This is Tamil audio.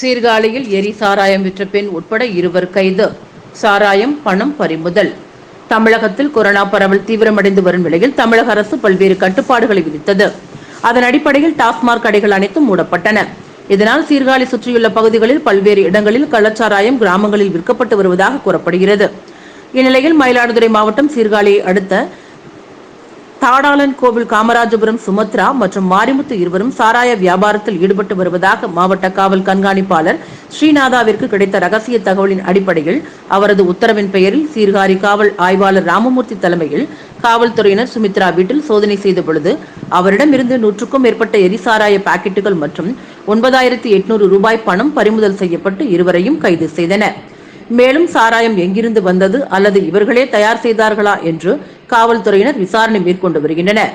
சீர்காழியில் எரி சாராயம் விற்ற பெண் உட்பட இருவர் கைது. சாராயம் பணம் பறிமுதல். தமிழகத்தில் கொரோனா பரவல் தீவிரமடைந்து வரும் நிலையில் தமிழக அரசு பல்வேறு கட்டுப்பாடுகளை விதித்தது. அதன் அடிப்படையில் டாஸ்மாக் கடைகள் அனைத்தும் மூடப்பட்டன. இதனால் சீர்காழி சுற்றியுள்ள பகுதிகளில் பல்வேறு இடங்களில் கள்ளச்சாராயம் கிராமங்களில் விற்கப்பட்டு வருவதாக கூறப்படுகிறது. இந்நிலையில் மயிலாடுதுறை மாவட்டம் சீர்காழியை அடுத்த தாடாளன் கோவில் காமராஜபுரம் சுமத்ரா மற்றும் மாரிமுத்து இருவரும் சாராய வியாபாரத்தில் ஈடுபட்டு வருவதாக மாவட்ட காவல் கண்காணிப்பாளர் ஸ்ரீநாதாவிற்கு கிடைத்த ரகசிய தகவலின் அடிப்படையில் அவரது உத்தரவின் பெயரில் சீர்காழி காவல் ஆய்வாளர் ராமமூர்த்தி தலைமையில் காவல்துறையினர் சுமித்ரா வீட்டில் சோதனை செய்த பொழுது அவரிடமிருந்து நூற்றுக்கும் மேற்பட்ட எரிசாராய பாக்கெட்டுகள் மற்றும் ஒன்பதாயிரத்தி எட்நூறு ரூபாய் பணம் பறிமுதல் செய்யப்பட்டு இருவரையும் கைது செய்தனர். மேலும் சாராயம் எங்கிருந்து வந்தது அல்லது இவர்களே தயார் செய்தார்களா என்று காவல்துறையினர் விசாரணை மேற்கொண்டு வருகின்றனர்.